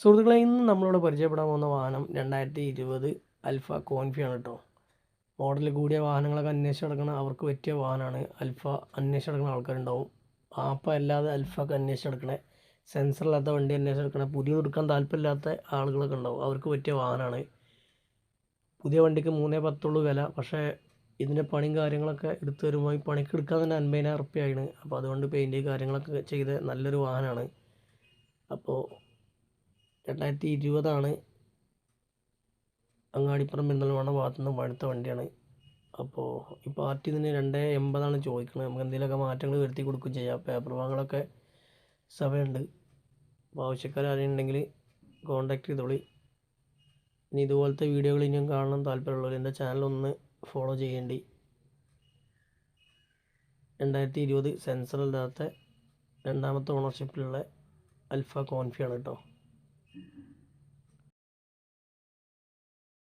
സുഹൃത്തുക്കളെ ഇന്ന് നമ്മളിവിടെ പരിചയപ്പെടാൻ പോകുന്ന വാഹനം രണ്ടായിരത്തി ഇരുപത് അൽഫ കോൺഫിയാണ് കേട്ടോ മോഡൽ കൂടിയ വാഹനങ്ങളൊക്കെ അന്വേഷിച്ച് നടക്കുന്ന അവർക്ക് പറ്റിയ വാഹനമാണ് അൽഫ. അന്വേഷിച്ച് നടക്കുന്ന ആൾക്കാരുണ്ടാവും. ആപ്പ അല്ലാതെ അൽഫൊക്കെ അന്വേഷിച്ച് നടക്കണേ സെൻസർ ഇല്ലാത്ത വണ്ടി അന്വേഷിച്ച് നടക്കണ പുതിയ എടുക്കാൻ താല്പര്യമില്ലാത്ത ആളുകളൊക്കെ ഉണ്ടാവും. അവർക്ക് പറ്റിയ വാഹനമാണ്. പുതിയ വണ്ടിക്ക് മൂന്നേ പത്തുള്ളൂ വില. പക്ഷേ ഇതിന്റെ പണിയും കാര്യങ്ങളൊക്കെ എടുത്തു വരുമ്പോൾ ഈ പണിക്ക് എടുക്കാൻ തന്നെ അൻപതിനായിരം ഉറുപ്പ്യയാണ് അപ്പോൾ അതുകൊണ്ട് പെയിന്റ് കാര്യങ്ങളൊക്കെ ചെയ്ത നല്ലൊരു വാഹനമാണ്. അപ്പോൾ രണ്ടായിരത്തി ഇരുപതാണ് അങ്ങാടിപ്പുറം പെരുന്തൽമണ്ണ ഭാഗത്തു നിന്ന് പഴുത്ത വണ്ടിയാണ്. അപ്പോൾ ഈ പാർട്ടി ഇതിന് രണ്ടേ എൺപതാണ് ചോദിക്കുന്നത് നമുക്ക് എന്തെങ്കിലുമൊക്കെ മാറ്റങ്ങൾ വരുത്തി കൊടുക്കുകയും ചെയ്യാം. പേപ്പർ വാങ്ങലൊക്കെ സഭയുണ്ട്. അപ്പോൾ ഉണ്ടെങ്കിൽ കോൺടാക്ട് ചെയ്തോളി. ഇനി ഇതുപോലത്തെ വീഡിയോകൾ ഇനിയും കാണാൻ താല്പര്യമുള്ളവർ എന്റെ ചാനൽ ഒന്ന് ഫോളോ ചെയ്യേണ്ടി. രണ്ടായിരത്തി ഇരുപത് സെൻസർ ഇല്ലാത്ത രണ്ടാമത്തെ ഓണർഷിപ്പിലുള്ള അൽഫ കോൺഫിയാണ് കേട്ടോ. Thank you.